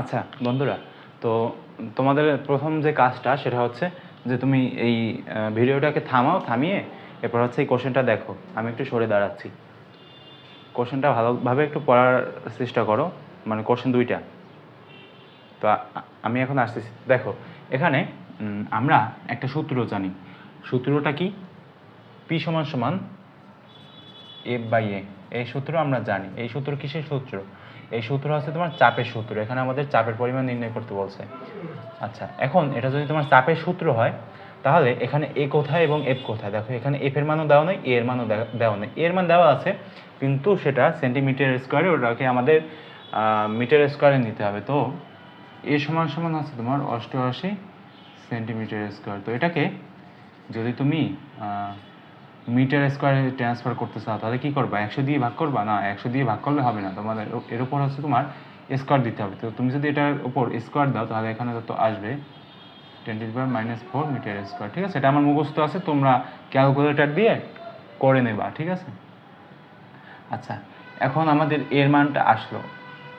আচ্ছা বন্ধুরা, তো তোমাদের প্রথম যে কাজটা সেটা হচ্ছে যে তুমি এই ভিডিওটাকে থামাও, থামিয়ে এরপর হচ্ছে এই কোশ্চেনটা দেখো। আমি একটু সরে দাঁড়াচ্ছি। কোশ্চেনটা ভালোভাবে একটু পড়ার চেষ্টা করো মানে কোশ্চেন দুইটা। তো আমি এখন আসতেছি। দেখো, এখানে আমরা একটা সূত্র জানি। সূত্রটা কি? পি সমান সমান এফ বাই এ এই সূত্র আমরা জানি। এই সূত্র কিসের সূত্র? এই সূত্র হচ্ছে তোমার চাপের সূত্র। এখানে আমাদের চাপের পরিমাণ নির্ণয় করতে বলছে। আচ্ছা এখন এটা যদি তোমার চাপের সূত্র হয়, তাহলে এখানে এ কোথায় এবং এফ কোথায়? দেখো, এখানে এফ এর মানও দেওয়া নেই, এ এর মানও দেওয়া নেই। এর মান দেওয়া আছে, কিন্তু সেটা সেন্টিমিটার স্কোয়ারে, ওটাকে আমাদের মিটার স্কোয়ারে নিতে হবে। তো এ সমান সমান আছে তোমার অষ্টআশি সেন্টিমিটার স্কোয়ার। তো এটাকে যদি তুমি মিটার স্কোয়ারে ট্রান্সফার করতে চাও, তাহলে কি করবা? একশো দিয়ে ভাগ করবা? না, একশো দিয়ে ভাগ করলে হবে না। তোমাদের এর উপর হচ্ছে তোমার স্কোয়ার দিতে হবে। তো তুমি যদি এটার উপর স্কোয়ার দাও, তাহলে এখানে যত আসবে twenty power minus four metre square, ঠিক আছে? এটা আমার মুখস্থ আছে, তোমরা ক্যালকুলেটর দিয়ে করে নেবা, ঠিক আছে? আচ্ছা এখন আমাদের এর মানটা আসলো।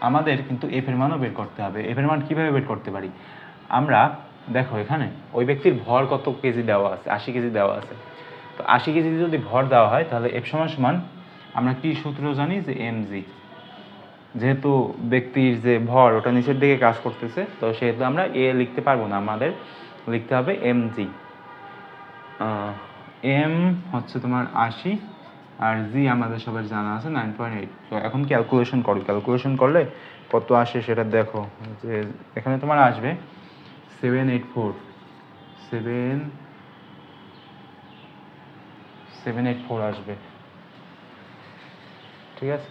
আমাদের কিন্তু এফ এর মানও বের করতে হবে। এফ এর মান কীভাবে বের করতে পারি? আমরা, দেখো এখানে, ওই ব্যক্তির ভর কত কেজি দেওয়া আছে? আশি কেজি দেওয়া আছে। তো আশি কেজি যদি ভর দেওয়া হয়, তাহলে এফ সমান সমান আমরা কি সূত্র জানি যে এম জি যেহেতু ব্যক্তির যে ভর, ওটা নিচের দিকে কাজ করতেছে, তো সেহেতু আমরা এ লিখতে পারব না, আমাদের লিখতে হবে এম জি এম হচ্ছে তোমার আশি, আর জি আমাদের সবার জানা আছে নাইন পয়েন্ট এইট তো এখন ক্যালকুলেশন করো ক্যালকুলেশন করলে কত আসে সেটা দেখো, যে এখানে তোমার আসবে seven eight four seven seven eight four আসবে। ঠিক আছে?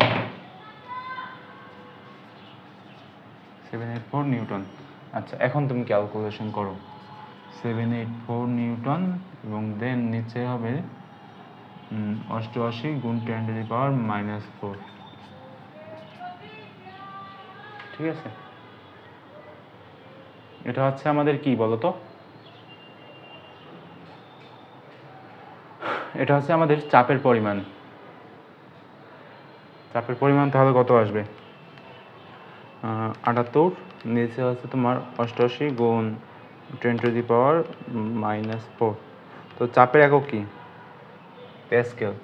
Seven eight four newton. আচ্ছা এখন তুমি ক্যালকুলেশন করো। সেভেন এইট ফোর নিউটন এবং দেন নিচে হবে অষ্টআশি গুণ ten to the power minus four ঠিক আছে? এটা হচ্ছে আমাদের কি বলতো? এটা হচ্ছে আমাদের চাপের পরিমাণ। চাপের পরিমাণ তাহলে কত আসবে? আটাত্তর, নিচে হচ্ছে তোমার অষ্টআশি গুণ ten to the power minus four তো চাপের একক কি? প্যাসকেল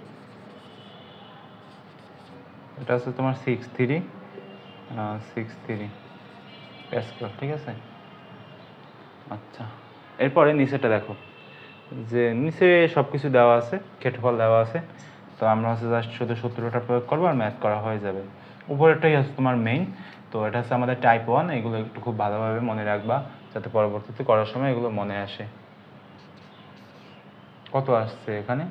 এটা আছে তোমার six three six three pascal ঠিক আছে? আচ্ছা। এরপরে নিচেটা দেখো। যে নিচে সব কিছু দেওয়া আছে, ক্ষেত্রফল দেওয়া আছে, তো আমরা হচ্ছে জাস্ট শুধু সূত্রটা প্রয়োগ করব আর ম্যাথ করা হয়ে যাবে। উপরেরটাই হচ্ছে তোমার মেইন তো এটা হচ্ছে আমাদের টাইপ ওয়ান এগুলো একটু খুব ভালোভাবে মনে রাখবা, যাতে পরবর্তীতে করার সময় এগুলো মনে আসে। কত আসছে এখানে?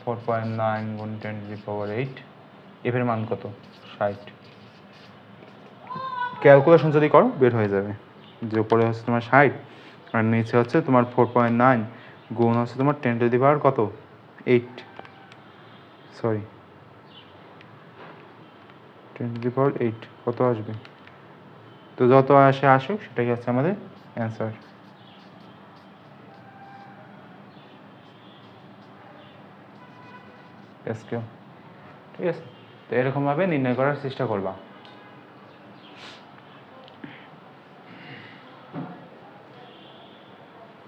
ফোর পয়েন্ট নাইন গুণ টেন টু পাওয়ার এইট এফের মান কত? ষাট। ক্যালকুলেশন যদি করো, বের হয়ে যাবে। যে উপরে হচ্ছে তোমার ষাট, আর নিচে হচ্ছে তোমার ফোর পয়েন্ট নাইন গুণ হচ্ছে তোমার টেন টু দি পাওয়ার কত? Eight sorry ten to the power eight কত আসবে? তো যত আসে আসুক, সেটাই হচ্ছে আমাদের অ্যান্সার ঠিক আছে? তো এরকমভাবে নির্ণয় করার চেষ্টা করবা।